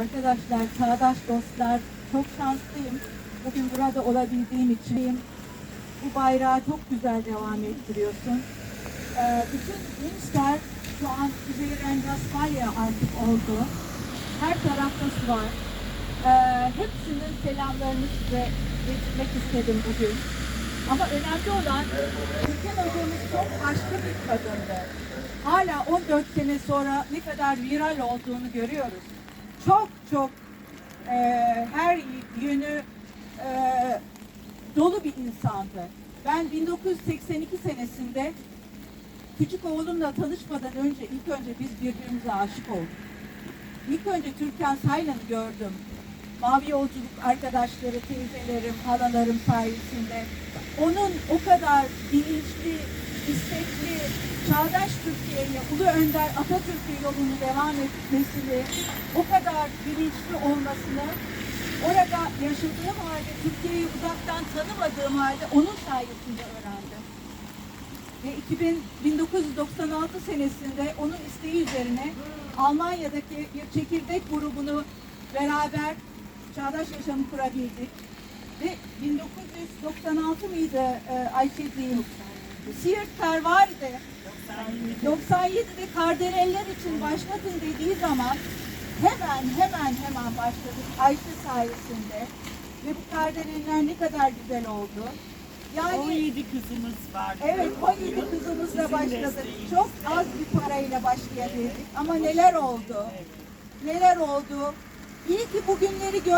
arkadaşlar, çağdaş dostlar çok şanslıyım. Bugün burada olabildiğim için bu bayrağı çok güzel devam ettiriyorsun. Ee, bütün gençler şu an Kuzey Rengas var ya artık oldu. Her tarafta su var. Ee, hepsinin selamlarını size getirmek istedim bugün. Ama önemli olan Türkan hocamız çok başka bir kadındı. Hala 14 sene sonra ne kadar viral olduğunu görüyoruz. Çok e, her yönü e, dolu bir insandı. Ben 1982 senesinde küçük oğlumla tanışmadan önce ilk önce biz birbirimize aşık olduk. İlk önce Türkan Saylan'ı gördüm. Mavi yolculuk arkadaşları, teyzelerim, halalarım sayesinde. Onun o kadar bilinçli, istekli, çağdaş Türkiye'ye, Ulu Önder Atatürk'ün yolunu devam etmesini, o kadar bilinçli olmasını orada yaşadığım halde, Türkiye'yi uzaktan tanımadığım halde onun sayesinde öğrendim. Ve 2000, 1996 senesinde onun isteği üzerine Almanya'daki bir çekirdek grubunu beraber Çağdaş Yaşamı kurabildik. Ve 1996 mıydı e, Ayşe'ciğim? Siirt Pervari'de 97'de Kardeneller için başlatın dediği zaman hemen hemen hemen başladık Ayşe sayesinde. Ve bu Kardeneller ne kadar güzel oldu. Yani 17 kızımız var. Evet, 17 kızımızla başladık. Çok az bir parayla başlayabildik ama neler oldu? Neler oldu? İyi ki bugünleri gör